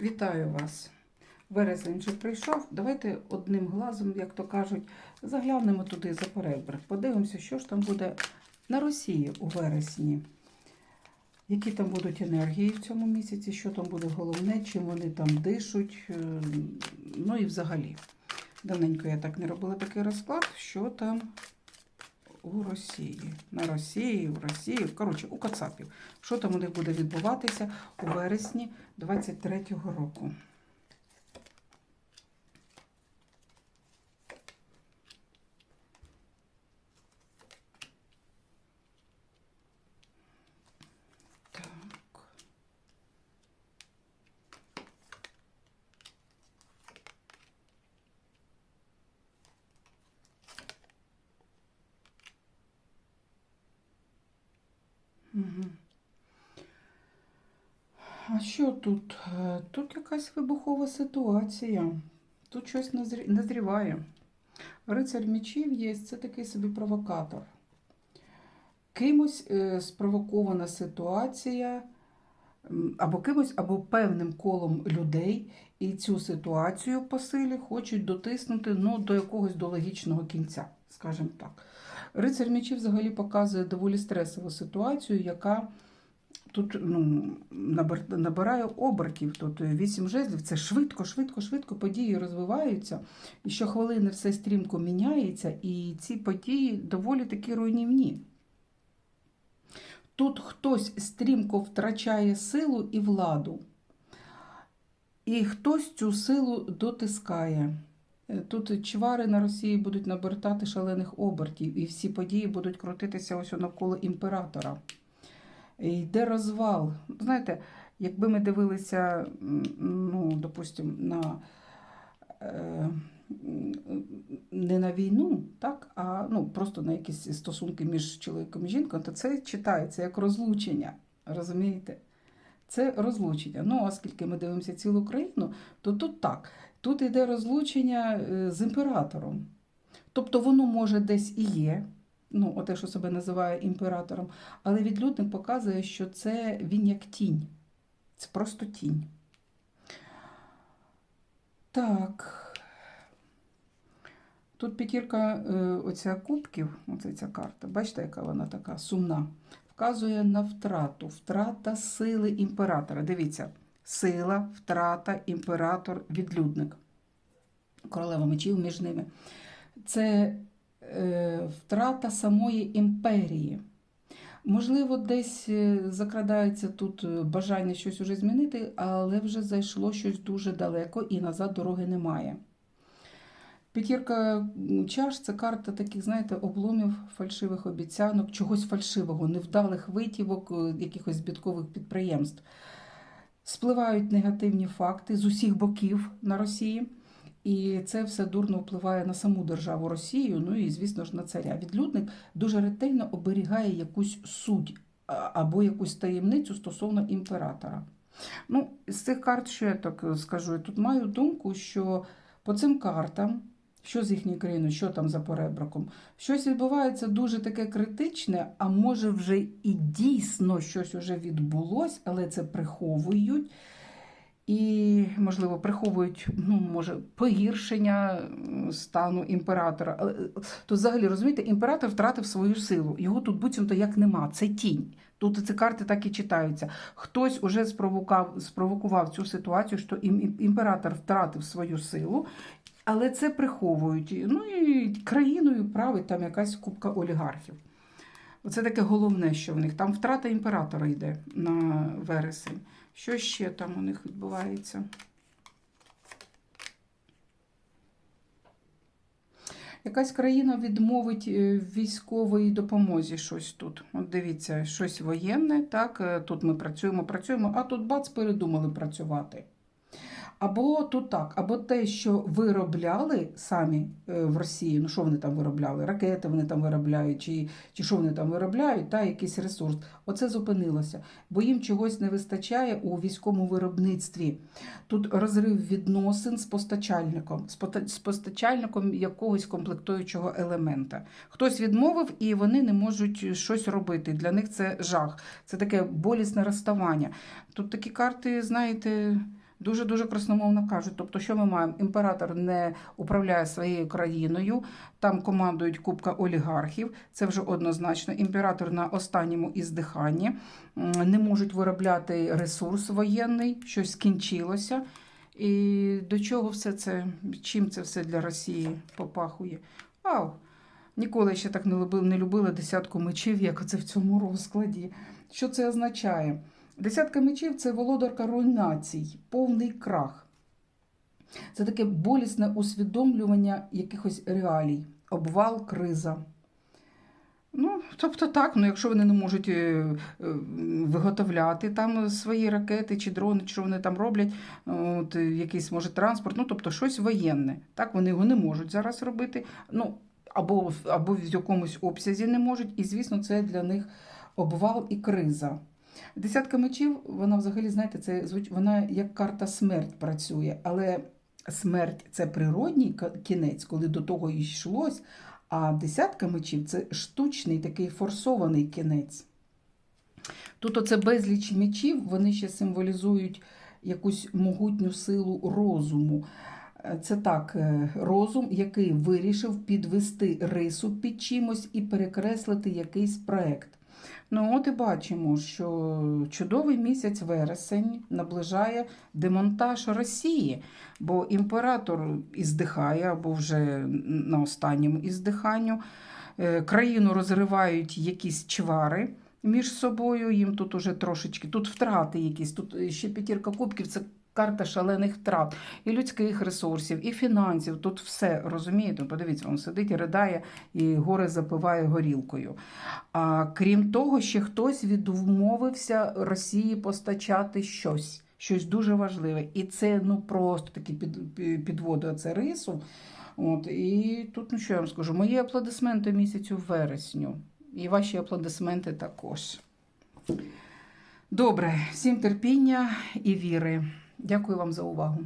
Вітаю вас. Вересень вже прийшов. Давайте одним глазом, як то кажуть, заглянемо туди за перебрик. Подивимося, що ж там буде на Росії у вересні. Які там будуть енергії в цьому місяці, що там буде головне, чим вони там дишуть. е, Ну і взагалі. Давненько я так не робила такий розклад, що там у Росії. На Росії, у Росії, коротше, у Кацапів. Що там у них буде відбуватися у вересні 23-го року. Так. А що тут? Е, Тут якась вибухова ситуація. Тут щось назрі- назріває. Рицар мечів є, це такий собі провокатор. Кимось е, спровокована ситуація, або кимось, або певним колом людей, і цю ситуацію по силі хочуть дотиснути ну, до якогось до логічного кінця, скажімо так. Рицар мечів взагалі показує доволі стресову ситуацію, яка тут ну, набирає обертів. Тут вісім жезлів. Це швидко, швидко, швидко події розвиваються. І щохвилини все стрімко міняється, і ці події доволі такі руйнівні. Тут хтось стрімко втрачає силу і владу, і хтось цю силу дотискає. Е, Тут чвари на Росії будуть набертати шалених обертів, і всі події будуть крутитися ось навколо імператора. Йде розвал. Знаєте, якби ми дивилися, ну, допустимо, на е, не на війну, так, а ну, просто на якісь стосунки між чоловіком і жінкою, то це читається як розлучення. Розумієте? Це розлучення. Ну, оскільки ми дивимося цілу країну, то тут так. Тут йде розлучення е, з імператором. Тобто воно може десь і є, ну, оте, що себе називає імператором, але відлюдник показує, що це він як тінь. Це просто тінь. Так. Тут п'ятірка е, оця кубків, оце ця карта, бачите, яка вона така сумна, вказує на втрату, втрата сили імператора. Дивіться, сила, втрата, імператор, відлюдник. Королева мечів між ними. Це е, втрата самої імперії. Можливо, десь е, закрадається тут е, бажання щось уже змінити, але вже зайшло щось дуже далеко і назад дороги немає. П'ятірка чаш це карта таких, знаєте, обломів, фальшивих обіцянок, чогось фальшивого, невдалих витівок, е, якихось збіткових підприємств. Спливають негативні факти з усіх боків на Росії. І це все дурно впливає на саму державу Росію, ну і, звісно ж, на царя. Відлюдник дуже ретельно оберігає якусь суть або якусь таємницю стосовно імператора. Ну, з цих карт, що я так скажу, я тут маю думку, що по цим картам, що з їхньої країни, що там за поребриком, щось відбувається дуже таке критичне, а може вже і дійсно щось уже відбулось, але це приховують. І, можливо, приховують, ну, може, погіршення стану імператора. Е, То взагалі, розумієте, імператор втратив свою силу. Його тут буцімто як нема. Це тінь. Тут ці карти так і читаються. Хтось уже спровокав, спровокував цю ситуацію, що ім- ім- імператор втратив свою силу, але це приховують. Ну і країною править там якась купка олігархів. Оце таке головне, що в них. Там втрата імператора йде на вересень. Що ще там у них відбувається? Якась країна відмовить військової допомозі щось тут. От дивіться, щось воєнне, так, е, тут ми працюємо, працюємо, а тут бац, передумали працювати. Або тут так, або те, що виробляли самі е, в Росії, ну що вони там виробляли? Ракети вони там виробляють, чи, чи що вони там виробляють, та якийсь ресурс. Оце зупинилося, бо їм чогось не вистачає у військовому виробництві. Тут розрив відносин з постачальником, з постачальником якогось комплектуючого елемента. Хтось відмовив, і вони не можуть щось робити. Для них це жах. Це таке болісне розставання. Тут такі карти, знаєте. Дуже-дуже красномовно кажуть. Тобто, що ми маємо? Імператор не управляє своєю країною, там командують купка олігархів. Це вже однозначно. Імператор на останньому іздиханні не можуть виробляти ресурс воєнний, щось скінчилося. І до чого все це, чим це все для Росії попахує? Ау! Ніколи ще так не любила, не любила десятку мечів, як це в цьому розкладі. Що це означає? Десятка мечів це володарка руйнацій, повний крах. Це таке болісне усвідомлювання якихось реалій, обвал, криза. Ну, тобто так, ну якщо вони не можуть е, е, виготовляти там свої ракети чи дрони, що вони там роблять, от, е, якийсь може транспорт, ну тобто щось воєнне. Так, вони його не можуть зараз робити. Ну, або, або в якомусь обсязі не можуть, і, звісно, це для них обвал і криза. Десятка мечів, вона взагалі, знаєте, це вона як карта смерть працює, але смерть це природній кінець, коли до того йшлось. А десятка мечів це штучний такий форсований кінець. Тут оце безліч мечів, вони ще символізують якусь могутню силу розуму. Це так, е, розум, який вирішив підвести рису під чимось і перекреслити якийсь проект. Ну, от і бачимо, що чудовий місяць вересень наближає демонтаж Росії, бо імператор іздихає або вже на останньому іздиханню. Е, Країну розривають якісь чвари між собою. Їм тут уже трошечки, тут втрати якісь, тут ще п'ятірка кубків це карта шалених втрат і людських ресурсів, і фінансів. Тут все розумієте. Подивіться, він сидить і ридає, і горе запиває горілкою. А крім того, ще хтось відмовився Росії постачати щось. Щось дуже важливе. І це ну просто таки під, під- це рису. От, і тут, ну що я вам скажу, мої аплодисменти місяцю вересню. І ваші аплодисменти також. Добре, всім терпіння і віри. Дякую вам за увагу.